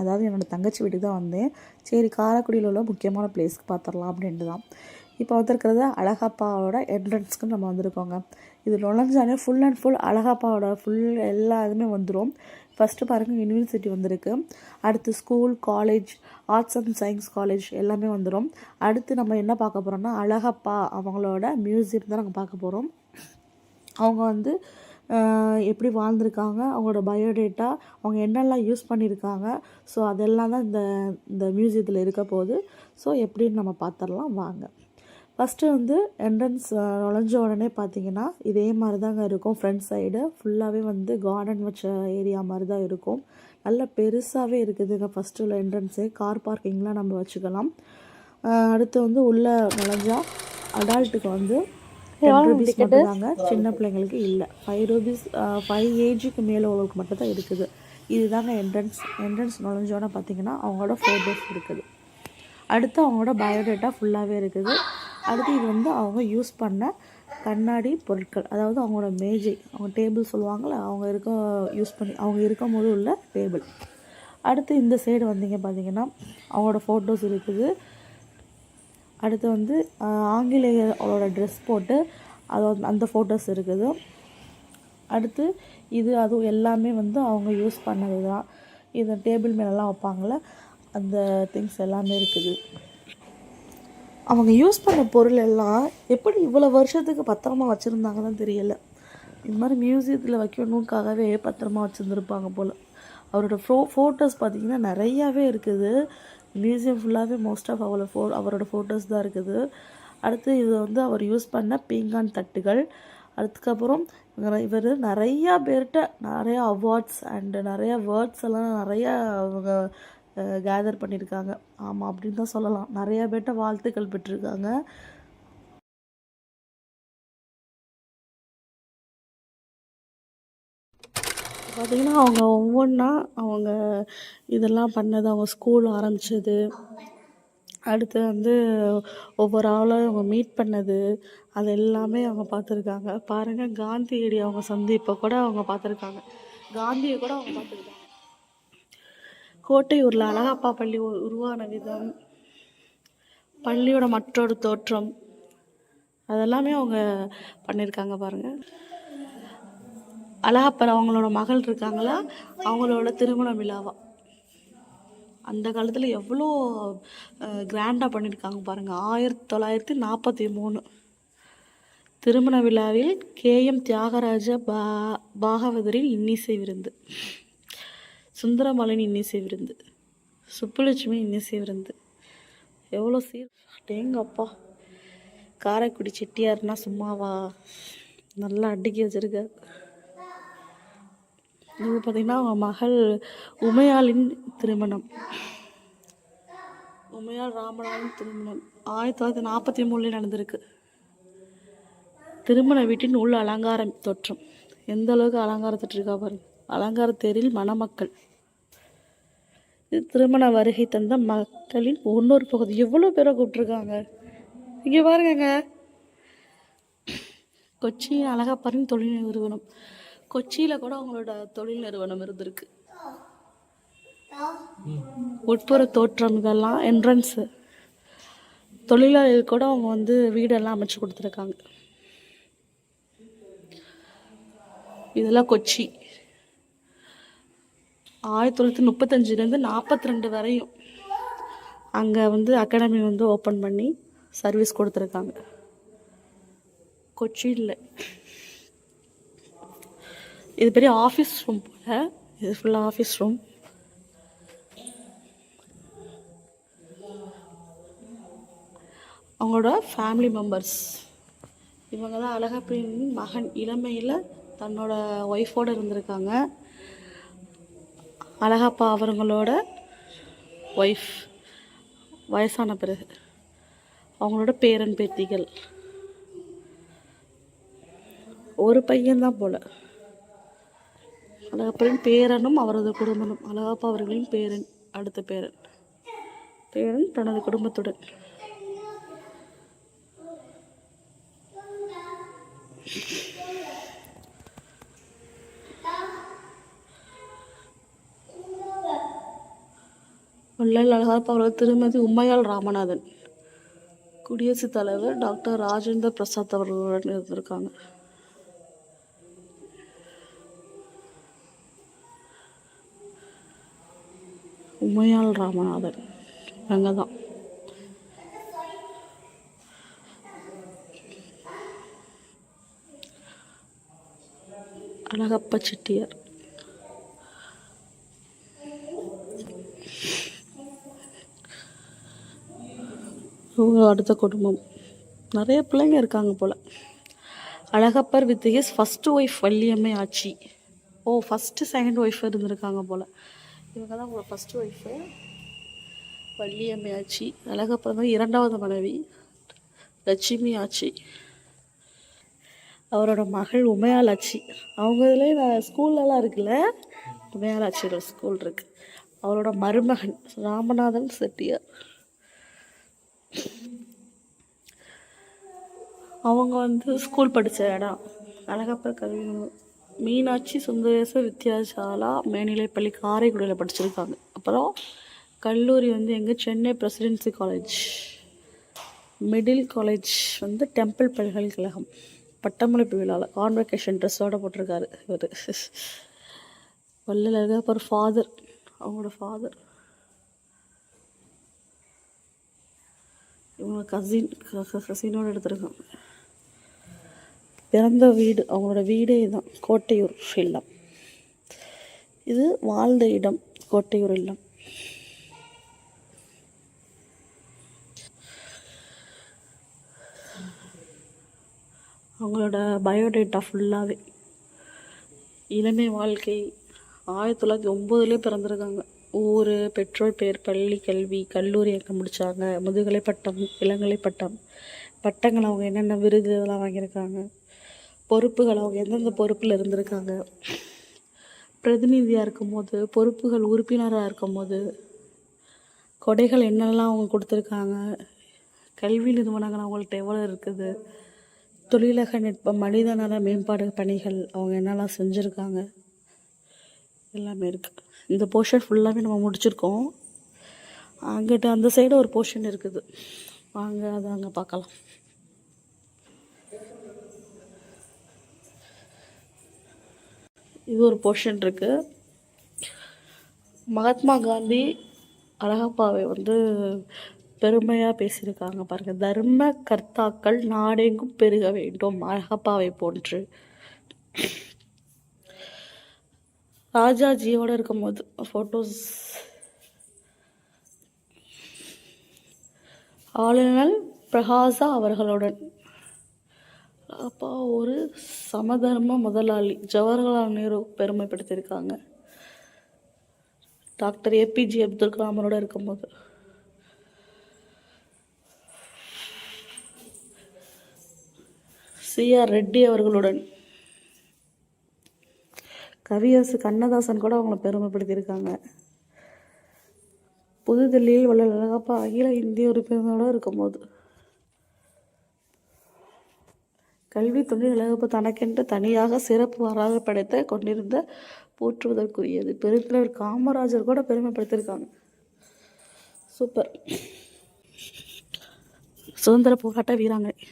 அதாவது என்னோடய தங்கச்சி வீட்டுக்கு தான் வந்தேன். சரி காரைக்குடியில் உள்ள முக்கியமான பிளேஸ்க்கு பார்த்துடலாம் அப்படின்ட்டு தான் இப்போ வந்திருக்கிறது அழகப்பாவோட என்ட்ரன்ஸ்க்கு நம்ம வந்திருக்கோங்க. இது நுழைஞ்சாலே ஃபுல் அண்ட் ஃபுல் அழகப்பாவோட ஃபுல் எல்லா இதுவுமே வந்துடும் ஃபஸ்ட்டு பாருங்கள் யூனிவர்சிட்டி வந்திருக்கு. அடுத்து school college arts and science college எல்லாமே வந்துடும் அடுத்து நம்ம என்ன பார்க்க போகிறோம்னா அழகப்பா அவங்களோட மியூசியம் தான் நாங்கள் பார்க்க போகிறோம் அவங்க வந்து எப்படி வாழ்ந்திருக்காங்க அவங்களோட பயோடேட்டா அவங்க என்னெல்லாம் யூஸ் பண்ணியிருக்காங்க. ஸோ அதெல்லாம் தான் இந்த இந்த மியூசியத்தில் இருக்க போகுது. ஸோ எப்படின்னு நம்ம பார்த்துடலாம் வாங்க. ஃபஸ்ட்டு வந்து என்ட்ரன்ஸ் நுழைஞ்ச உடனே பார்த்தீங்கன்னா இதே மாதிரி தாங்க இருக்கும். ஃப்ரண்ட் சைடு ஃபுல்லாகவே வந்து கார்டன் வச்ச ஏரியா மாதிரி தான் இருக்கும். நல்ல பெருசாகவே இருக்குதுங்க ஃபஸ்ட்டு உள்ள என்ட்ரன்ஸு கார் பார்க்கிங்லாம் நம்ம வச்சுக்கலாம். அடுத்து வந்து உள்ளே நுழைஞ்சா அடால்ட்டுக்கு வந்து டென் ருபீஸ் மட்டும்தாங்க. சின்ன பிள்ளைங்களுக்கு இல்லை. ஃபைவ் ருபீஸ் ஃபைவ் ஏஜுக்கு மேலே உள்ளவங்களுக்கு மட்டும் தான் இருக்குது. இதுதாங்க என்ட்ரன்ஸ் என்ட்ரன்ஸ் நுழைஞ்சோன்னே பார்த்தீங்கன்னா அவங்களோட ஃபோட்டோஸ் இருக்குது. அடுத்து அவங்களோட பயோடேட்டா ஃபுல்லாகவே இருக்குது. அடுத்து இது வந்து அவங்க யூஸ் பண்ண கண்ணாடி பொருட்கள். அதாவது அவங்களோட மேஜை. அவங்க டேபிள் சொல்லுவாங்கள்ல அவங்க இருக்க யூஸ் பண்ணி அவங்க இருக்கும் போது உள்ள டேபிள் அடுத்து இந்த சைடு வந்தீங்க பார்த்தீங்கன்னா அவங்களோட ஃபோட்டோஸ் இருக்குது. அடுத்து வந்து ஆஹ், ஆங்கிலேயரோட ட்ரெஸ் போட்டு அது வந்து அந்த ஃபோட்டோஸ் இருக்குது. அடுத்து இது அதுவும் எல்லாமே வந்து அவங்க யூஸ் பண்ணது தான் இது டேபிள் மேலெல்லாம் வைப்பாங்கள அந்த திங்ஸ் எல்லாமே இருக்குது. அவங்க யூஸ் பண்ண பொருள் எல்லாம் எப்படி இவ்வளோ வருஷத்துக்கு பத்திரமா வச்சுருந்தாங்கன்னு தெரியல. இது மாதிரி மியூசியத்தில் வைக்கணுக்காகவே பத்திரமா வச்சுருந்துருப்பாங்க போல். அவரோட ஃபோ ஃபோட்டோஸ் பார்த்தீங்கன்னா நிறையாவே இருக்குது. மியூசியம் ஃபுல்லாகவே மோஸ்ட் ஆஃப் அவரோட ஃபோ அவரோட ஃபோட்டோஸ் தான் இருக்குது. அடுத்து இது வந்து அவர் யூஸ் பண்ண பீங்கான் தட்டுகள். அதுக்கப்புறம் இவர் நிறையா பேர்கிட்ட நிறையா அவார்ட்ஸ் அண்டு நிறையா வேர்ட்ஸ் எல்லாம் நிறையா அவங்க கேதர் பண்ணியிருக்காங்க ஆமாம் அப்படின்னு தான் சொல்லலாம். நிறையா பேர்கிட்ட வாழ்த்துக்கள் பெற்றிருக்காங்க. பார்த்தீங்கன்னா அவங்க ஒவ்வொன்றா அவங்க இதெல்லாம் பண்ணது அவங்க ஸ்கூல் ஆரம்பித்தது அடுத்து வந்து ஒவ்வொரு ஆளும் அவங்க மீட் பண்ணது அது எல்லாமே அவங்க பார்த்துருக்காங்க பாருங்கள் காந்தியடி அவங்க சந்திப்பை கூட அவங்க பார்த்துருக்காங்க காந்தியை கூட அவங்க பார்த்துருக்காங்க கோட்டையூரில் அழகப்பா பள்ளி உருவான விதம் பள்ளியோட மற்றொரு தோற்றம் அதெல்லாமே அவங்க பண்ணியிருக்காங்க பாருங்கள் அழகப்பர் அவங்களோட மகள் இருக்காங்களா? அவங்களோட திருமண விழாவா? அந்த காலத்தில் எவ்வளோ கிராண்டாக பண்ணியிருக்காங்க பாருங்கள் ஆயிரத்தி தொள்ளாயிரத்தி நாற்பத்தி மூணு. திருமண விழாவில் கேஎம் தியாகராஜ பா பாகவதரின் இன்னிசை விருந்து. சுந்தரமலையின் இன்னிசை விருந்து. சுப்புலட்சுமி இன்னிசை விருந்து. எவ்வளோ சீர் டேங்கப்பா. காரைக்குடி செட்டியார்னா சும்மாவா? நல்லா அடுக்கி வச்சிருக்க. இது பார்த்திங்கன்னா அவங்க மகள் உமையாளின் திருமணம். உமையாள் ராமநாதன் திருமணம். ஆயிரத்தி தொள்ளாயிரத்தி நாற்பத்தி மூணில் நடந்திருக்கு. திருமண வீட்டின் உள் அலங்காரம் தோற்றம். எந்த அளவுக்கு அலங்காரத்திட்டு இருக்கா பாருங்க. அலங்கார தேரில் மணமக்கள். இது திருமண வருகை தந்த மக்களின் ஒன்னொரு பகுதி. எவ்வளோ பேரை கூப்பிட்ருக்காங்க இங்கே பாருங்கங்க. கொச்சி அழகப்பரின் தொழில் நிறுவனம். கொச்சியில் கூட அவங்களோட தொழில் நிறுவனம் இருந்திருக்கு. உட்புற தோற்றம் இதெல்லாம் என்ட்ரன்ஸு தொழிலாளர்கள் கூட அவங்க வந்து வீடெல்லாம் அமைச்சு கொடுத்துருக்காங்க. இதெல்லாம் கொச்சி. ஆயிரத்தி தொள்ளாயிரத்தி முப்பத்தஞ்சுலேருந்து நாற்பத்தி ரெண்டு வரையும் அங்கே வந்து அகாடமி வந்து ஓப்பன் பண்ணி சர்வீஸ் கொடுத்துருக்காங்க. கொச்சியில். இது பெரிய ஆஃபீஸ் ரூம் போல். இது ஃபுல்லாக ஆஃபீஸ் ரூம் அவங்களோட ஃபேமிலி மெம்பர்ஸ் இவங்க தான் அழகப்பிரியின் மகன். இளமையில் தன்னோட ஒய்ஃபோடு இருந்திருக்காங்க. அழகப்பா அவங்களோட ஒய்ஃப் வயசான பிறகு. அவங்களோட பேரன் பேத்திகள். ஒரு பையன்தான் போல. அழகப்பரின் பேரனும் அவரது குடும்பமும். அழகப்பா அவர்களின் பேரன் அடுத்த பேரன். பேரன் தனது குடும்பத்துடன். வள்ளல் அழகப்பா அவர்கள் திருமதி உம்மையாள் ராமநாதன். குடியரசுத் தலைவர் டாக்டர் ராஜேந்திர பிரசாத் அவர்களுடன் இருந்திருக்காங்க. உமையாள் ராமநாதன் இவங்க தான் அழகப்ப செட்டியார். இவங்க அடுத்த குடும்பம். நிறைய பிள்ளைங்க இருக்காங்க போல். Alagappar with his first wife Valliammai Aachi O first second wife இருந்திருக்காங்க போல். இவங்க தான் உங்களோட ஃபஸ்ட் ஒய்ஃபு வள்ளியம்மை ஆச்சி அழகப்பர் இரண்டாவது மனைவி லட்சுமி ஆச்சி அவரோட மகள் உமையாள் ஆச்சி அவங்க இதுலேயே நான் ஸ்கூல்லலாம் இருக்குல்ல? உமையாளாச்சியோட ஸ்கூல் இருக்கு. அவரோட மருமகன் ராமநாதன் செட்டியார். அவங்க வந்து ஸ்கூல் படித்த இடம். அழகப்பர் கல்வி மீனாட்சி சுந்தரேச வித்யாசாலா மேல்நிலைப்பள்ளி காரைக்குடியில் படிச்சிருக்காங்க. அப்புறம் கல்லூரி வந்து எங்கே? Chennai Presidency college. Middle college வந்து டெம்பிள் பல்கலைக்கழகம். பட்டமளிப்பு விழாவில் கான்வெகேஷன் ட்ரெஸ்ஸோட போட்டிருக்காரு இவர். வள்ளல் அப்புறம் ஃபாதர் அவங்களோட ஃபாதர் இவங்க கசின் கசினோடு எடுத்திருக்காங்க. பிறந்த வீடு அவங்களோட வீடே இதுதான். கோட்டையூர் இல்லம். இது வாழ்ந்த இடம் கோட்டையூர் இல்லம். அவங்களோட பயோடேட்டா ஃபுல்லாகவே இளமை வாழ்க்கை. ஆயிரத்தி தொள்ளாயிரத்தி ஒம்போதுலேயே பிறந்திருக்காங்க. ஊர் பெற்றோர் பேர் பள்ளி கல்வி கல்லூரி அங்கே முடித்தாங்க முதுகலை பட்டம் இளங்கலை பட்டம். பட்டங்கள் அவங்க என்னென்ன விருது இதெல்லாம் வாங்கியிருக்காங்க. பொறுப்புகள் அவங்க எந்தெந்த பொறுப்பில் இருந்திருக்காங்க. பிரதிநிதியாக இருக்கும்போது பொறுப்புகள் உறுப்பினராக இருக்கும்போது கொடைகள் என்னெல்லாம் அவங்க கொடுத்துருக்காங்க கல்வி நிறுவனங்கள் அவங்கள்ட்ட எவ்வளோ இருக்குது தொழிலக நட்ப மனித நல மேம்பாடு பணிகள் அவங்க என்னெல்லாம் செஞ்சுருக்காங்க எல்லாமே இருக்குது இந்த போர்ஷன் ஃபுல்லாகவே நம்ம முடிச்சிருக்கோம். அங்கிட்ட அந்த சைடு ஒரு போர்ஷன் இருக்குது. வாங்க அதை அங்கே பார்க்கலாம். இது ஒரு போர்ஷன் இருக்குது மகாத்மா காந்தி அழகப்பாவை வந்து பெருமையாக பேசியிருக்காங்க பாருங்கள் தர்ம கர்த்தாக்கள் நாடெங்கும் பெருக வேண்டும். அழகப்பாவை போன்று. ராஜாஜியோடு இருக்கும்போது ஃபோட்டோஸ் ஆளுநர் பிரகாசா அவர்களுடன் அப்பா ஒரு சமதர்ம முதலாளி. ஜவஹர்லால் நேரு பெருமைப்படுத்தியிருக்காங்க. டாக்டர் ஏபிஜே அப்துல் கலாமரோட இருக்கும்போது. சிஆர் ரெட்டி அவர்களுடன். கவியரசு கண்ணதாசன் கூட அவங்கள பெருமைப்படுத்தியிருக்காங்க. புதுதில்லியில் உள்ள அழகப்பா அகில இந்திய உறுப்பினரோடு இருக்கும்போது. கல்வி தொழில் இழப்பு தனக்கென்று தனியாக சிறப்பு வராக படைத்த கொண்டிருந்த போற்றுவதற்குரியது. பெருந்தலைவர் காமராஜர் கூட பெருமைப்படுத்தியிருக்காங்க. சூப்பர். சுதந்திர போராட்ட வீராங்கனை.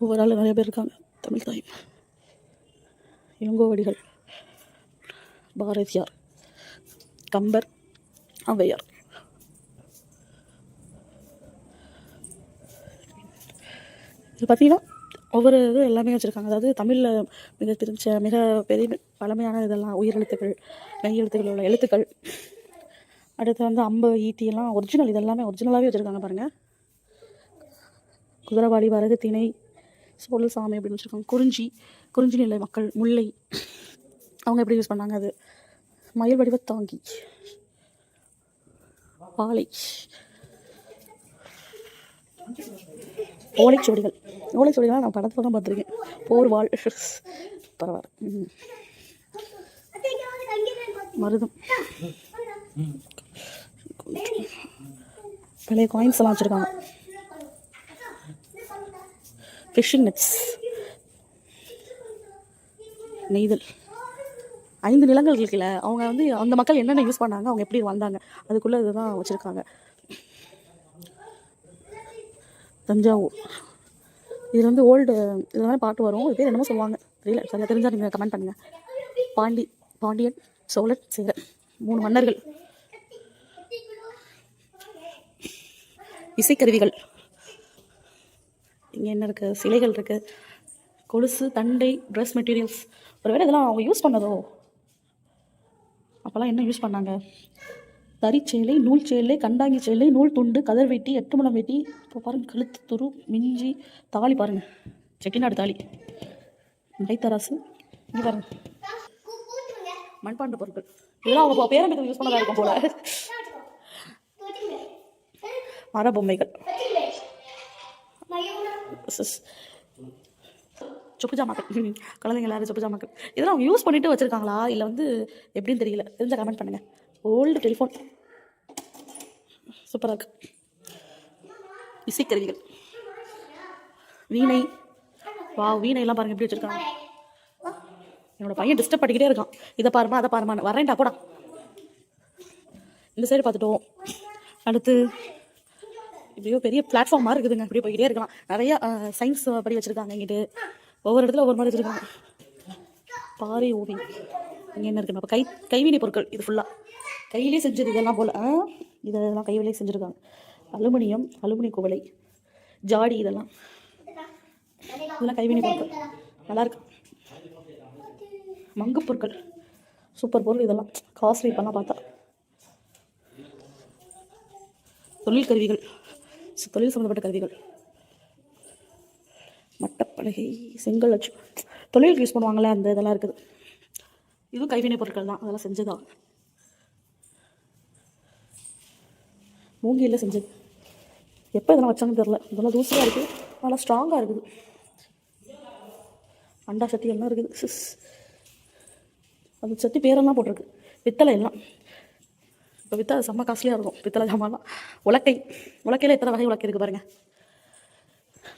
ஒவ்வொரு ஆள் நிறைய பேர் இருக்காங்க. தமிழ் தாய் இளங்கோவடிகள் பாரதியார் கம்பர் ஔவையார். இது பார்த்தீங்கன்னா ஒவ்வொரு இது எல்லாமே வச்சுருக்காங்க. அதாவது தமிழில் மிக பிரிச்ச மிக பெரிய பழமையான இதெல்லாம் உயிரெழுத்துக்கள் மெய் எழுத்துக்கள் உள்ள எழுத்துக்கள். அடுத்து வந்து அம்பு ஈட்டி எல்லாம் ஒரிஜினல் இதெல்லாமே ஒரிஜினலாகவே வச்சுருக்காங்க பாருங்கள் குதிரவாளி வரகு திணை சோழ சாமி அப்படின்னு வச்சுருக்காங்க. குறிஞ்சி குறிஞ்சி நிலை மக்கள் முல்லை. அவங்க எப்படி யூஸ் பண்ணாங்க அது? மயில் வடிவத்தாங்கி பாலை ஓலைச்சுவடிகள். ஓலைச்சுவடிகள்லாம் நான் படத்தில் தான் பார்த்துருக்கேன். போர் வாழ் பரவாயில்ல. மருதம். பழைய காயின்ஸ் எல்லாம் வச்சுருக்காங்க. ஃபிஷிங் நெட்ஸ் நெய்தல். ஐந்து நிலங்கள் இருக்குல்ல அவங்க வந்து அந்த மக்கள் என்னென்ன யூஸ் பண்ணாங்க அவங்க எப்படி வந்தாங்க அதுக்குள்ளே இதுதான் வச்சுருக்காங்க. தஞ்சாவூர். இது வந்து ஓல்டு இதில் வந்து பாட்டு வரும். இது பேர் என்னமோ சொல்லுவாங்க. தெரியல. சரியாக தெரிஞ்சால் நீங்கள் கமெண்ட் பண்ணுங்கள் பாண்டி பாண்டியன் சோழன் சேரன். மூணு மன்னர்கள். இசைக்கருவிகள். இங்கே என்ன இருக்குது சிலைகள் இருக்குது கொலுசு தண்டை ட்ரெஸ் மெட்டீரியல்ஸ் ஒருவேளை இதெல்லாம் அவங்க யூஸ் பண்ணதோ? அப்போல்லாம் என்ன யூஸ் பண்ணாங்க? தறிச்சேலை நூல் சேலை கண்டாங்கி சேலை நூல் துண்டு கதர் வெட்டி எட்டு முழம் வெட்டி. இப்போ பாருங்க கழுத்து துரு மிஞ்சி தாலி பாருங்க. செட்டிநாடு தாலி. மைத்தராசு இங்கே பாருங்க. மண்பாண்ட பொருட்கள். இதெல்லாம் அவங்க பேரம்பேத்துக்கு யூஸ் பண்ணதாக இருக்கும் போல. மர பொம்மைகள் சொப்பு ஜாமாக்கள் குழந்தைங்க எல்லாரும் சொப்பு ஜாமாக்கள் இதெல்லாம் அவங்க யூஸ் பண்ணிட்டு வச்சிருக்காங்களா? இல்லை வந்து எப்படின்னு தெரியல. தெரிஞ்சால் கமெண்ட் பண்ணுங்க. ஓல்டு டெலிஃபோன் சூப்பராக இருக்கு இசைக்கருவிகள். வீணை. வா வீணையெல்லாம் பாருங்க எப்படி வச்சிருக்காங்க. என்னோட பையன் டிஸ்டர்ப் பண்ணிக்கிட்டே இருக்கான். இதை பாருமா அதை பாருமான்னு வரேன்டா போடா. இந்த சைடு பார்த்துட்டோம் அடுத்து இப்படியோ பெரிய பிளாட்ஃபார்ம் மாதிரி இருக்குதுங்க. இப்படியே போய்கிட்டே இருக்கலாம். நிறைய சயின்ஸ் படி வச்சுருக்காங்க இங்கிட்டு. ஒவ்வொரு இடத்துல ஒவ்வொரு மாதிரி வச்சுருக்காங்க. பாறை ஓவியம் இங்கே என்ன இருக்குன்னு அப்போ கை கைவினை பொருட்கள். இது ஃபுல்லாக கையிலே செஞ்சது இதெல்லாம் போல். ஆ, இதெல்லாம் கைவிலே செஞ்சுருக்காங்க. அலுமினியம் அலுமினிய குவளை ஜாடி இதெல்லாம். இதெல்லாம் கைவினை பொருட்கள். நல்லாயிருக்கு மங்கு பொருட்கள். சூப்பர் பொருள் இதெல்லாம். காஸ்ட்லி இப்போல்லாம் பார்த்தா. தொழில் கருவிகள். தொழில் சம்மந்தப்பட்ட கருவிகள். மட்டப்பலகை செங்கல் அச்சு தொழிலுக்கு யூஸ் பண்ணுவாங்கள்ல அந்த இதெல்லாம் இருக்குது. இதுவும் கைவினை பொருட்கள் தான். அதெல்லாம் செஞ்சதா? மூங்கியில் செஞ்சது. எப்போ இதெல்லாம் வச்சாங்கன்னு தெரில இதெல்லாம் தூசியாக இருக்குது நல்லா ஸ்ட்ராங்காக இருக்குது. அண்டா சட்டி எல்லாம் இருக்குது. சிஸ். அது சட்டி பேரெல்லாம் போட்டிருக்கு. பித்தளை எல்லாம். இப்போ விற்றா செம்ம காஸ்ட்லியாக இருக்கும். பித்தளை ஜாமான்லாம். உலக்கை. உலக்கையில் எத்தனை வகை உலக்கை இருக்குது பாருங்கள்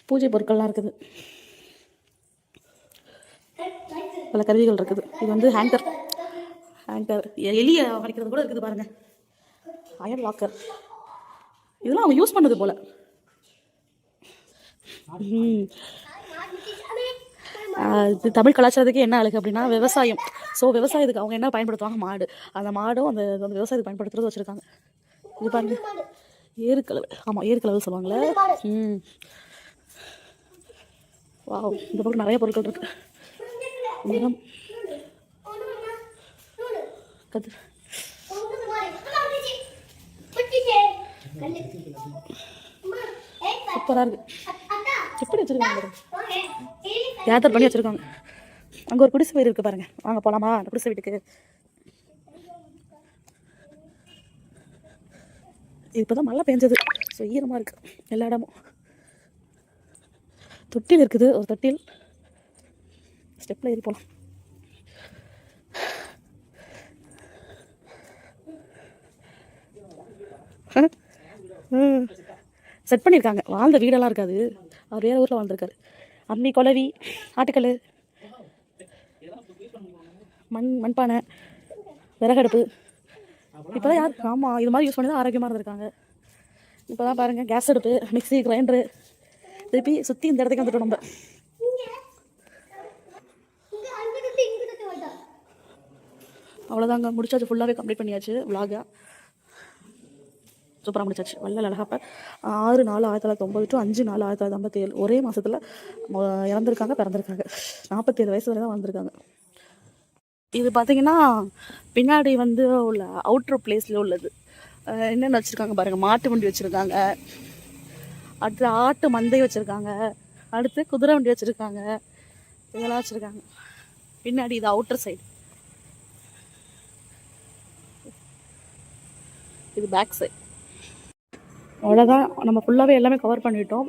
பூஜை பொருட்கள்லாம் இருக்குது. பல கருவிகள் இருக்குது. இது வந்து ஹேங்கர் ஹேங்கர் எலியை வரைக்கிறது கூட இருக்குது பாருங்கள் அயன் லாக்கர் இதெல்லாம் அவங்க யூஸ் பண்ணது போல். இது தமிழ் கலாச்சாரத்துக்கு என்ன அழகு அப்படின்னா விவசாயம். ஸோ விவசாயத்துக்கு அவங்க என்ன பயன்படுத்துவாங்க? மாடு. அந்த மாடும் அந்த அந்த விவசாயத்துக்கு பயன்படுத்துறது வச்சுருக்காங்க. இது பாருங்க. ஏறுக்கலவு ஆமாம் ஏறுக்கலவு சொல்லுவாங்களே ம் வாவ் இந்த பக்கம் நிறைய பொருட்கள் இருக்கு. நிறம் கதிர் சூப்பராக இருக்கு. எப்படி வச்சுருக்காங்க கேதர் பண்ணி வச்சுருக்காங்க. அங்கே ஒரு குடிசை வீடு இருக்குது பாருங்க. வாங்க போகலாமா அந்த குடிசை வீட்டுக்கு. இப்போ தான் மழை பெஞ்சது. ஸோ ஈரமாக இருக்குது எல்லா இடமும். தொட்டில் இருக்குது ஒரு தொட்டில். ஸ்டெப்பில் ஏறி போகலாம் செட் பண்ணியிருக்காங்க வாழ்ந்த வீடெல்லாம் இருக்காது. அவர் வேறு ஊரில் வாழ்ந்துருக்காரு. அம்மி குலவி ஆட்டுக்கல் மண் மண்பானை விறகடுப்பு. இப்போ தான் யார் ஆமாம் இது மாதிரி யூஸ் பண்ணி தான் ஆரோக்கியமாக இருந்திருக்காங்க. இப்போ தான் பாருங்கள் கேஸ் அடுப்பு மிக்சி கிரைண்டரு திருப்பி சுற்றி இந்த இடத்துக்கு வந்துட்டோம் நம்ம. அவ்வளோதாங்க முடிச்சாச்சு ஃபுல்லாகவே கம்ப்ளீட் பண்ணியாச்சு விலாகாக சூப்பராக முடிச்சாச்சு. வள்ளல் அழகப்ப ஆறு நாலு ஆயிரத்தி தொள்ளாயிரத்தி ஒம்பது டு அஞ்சு நாலு ஆயிரத்தி தொள்ளாயிரத்தி ஐம்பத்தி ஏழு ஒரே மாதத்தில் இறந்துருக்காங்க பிறந்திருக்காங்க. நாற்பத்தேழு வயசு வரை தான் வந்திருக்காங்க. இது பார்த்தீங்கன்னா பின்னாடி வந்து உள்ள அவுட்ரு பிளேஸில் உள்ளது. என்னென்ன வச்சுருக்காங்க பாருங்கள் மாட்டு வண்டி வச்சுருக்காங்க. அடுத்து ஆட்டு மந்தை வச்சுருக்காங்க. அடுத்து குதிரை வண்டி வச்சுருக்காங்க. இதெல்லாம் வச்சுருக்காங்க. பின்னாடி இது அவுட்டர் சைடு இது பேக் சைடு அவ்வளோதான் நம்ம ஃபுல்லாகவே எல்லாமே கவர் பண்ணிட்டோம்.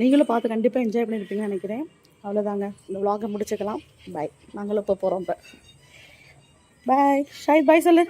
நீங்களும் பார்த்து கண்டிப்பாக என்ஜாய் பண்ணியிருப்பீங்கன்னு நினைக்கிறேன். அவ்வளோதாங்க இந்த vlog-அ முடிச்சுக்கலாம். பாய் நாங்களும் இப்போ போகிறோம் இப்போ. பாய் ஷாயித் பாய் சொல்லு.